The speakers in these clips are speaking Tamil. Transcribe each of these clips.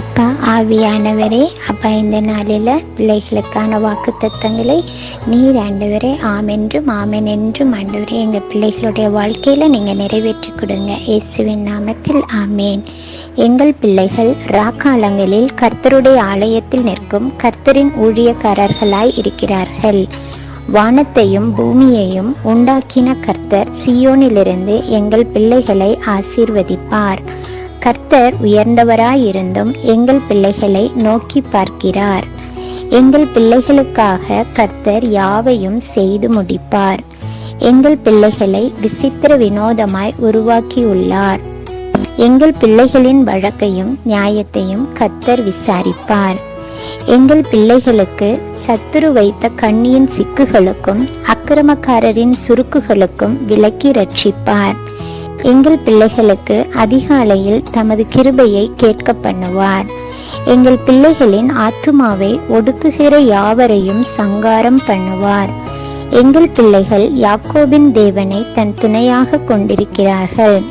அப்பா ஆவியானவரே அப்பா இந்த நாளில் பிள்ளைகளுக்கான வாக்கு தத்தங்களை நீர் ஆண்டவரே ஆமென்றும் ஆமென் என்றும் ஆண்டவரே எங்கள் பிள்ளைகளுடைய வாழ்க்கையில் நீங்கள் நிறைவேற்றி கொடுங்க. இயேசுவின் நாமத்தில் ஆமேன். எங்கள் பிள்ளைகள் ராக்காலங்களில் கர்த்தருடைய ஆலயத்தில் நிற்கும் கர்த்தரின் ஊழியக்காரர்களாய் இருக்கிறார்கள். வானத்தையும் பூமியையும் உண்டாக்கின கர்த்தர் சியோனிலிருந்து எங்கள் பிள்ளைகளை ஆசீர்வதிப்பார். கர்த்தர் உயர்ந்தவராயிருந்தும் எங்கள் பிள்ளைகளை நோக்கி பார்க்கிறார். எங்கள் பிள்ளைகளுக்காக கர்த்தர் யாவையும் செய்து முடிப்பார். எங்கள் பிள்ளைகளை விசித்திர வினோதமாய் உருவாக்கியுள்ளார். எங்கள் பிள்ளைகளின் வழக்கையும் நியாயத்தையும் கர்த்தர் விசாரிப்பார். எங்கள் பிள்ளைகளுக்கு சத்துரு வைத்த கண்ணியின் சிக்குகளுக்கும் அக்கிரமக்காரரின் சுருக்குகளுக்கும் விலக்கி ரட்சிப்பார். எங்கள் பிள்ளைகளுக்கு அதிகாலையில் தமது கிருபையை கேட்க பண்ணுவார் எங்கள் பிள்ளைகளின் ஆத்துமாவை ஒடுக்குகிற யாவரையும் சங்காரம் பண்ணுவார். எங்கள் பிள்ளைகள் யாக்கோபின் தேவனை தன் துணையாக கொண்டிருக்கிறார்கள்.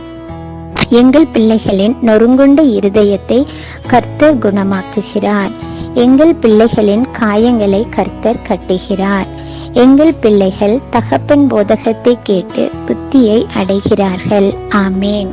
எங்கள் பிள்ளைகளின் நொறுங்குண்ட இருதயத்தை கர்த்தர் குணமாக்குகிறார். எங்கள் பிள்ளைகளின் காயங்களை கர்த்தர் கட்டுகிறார். எங்கள் பிள்ளைகள் தகப்பன் போதகத்தை கேட்டு புத்தியை அடைகிறார்கள். ஆமேன்.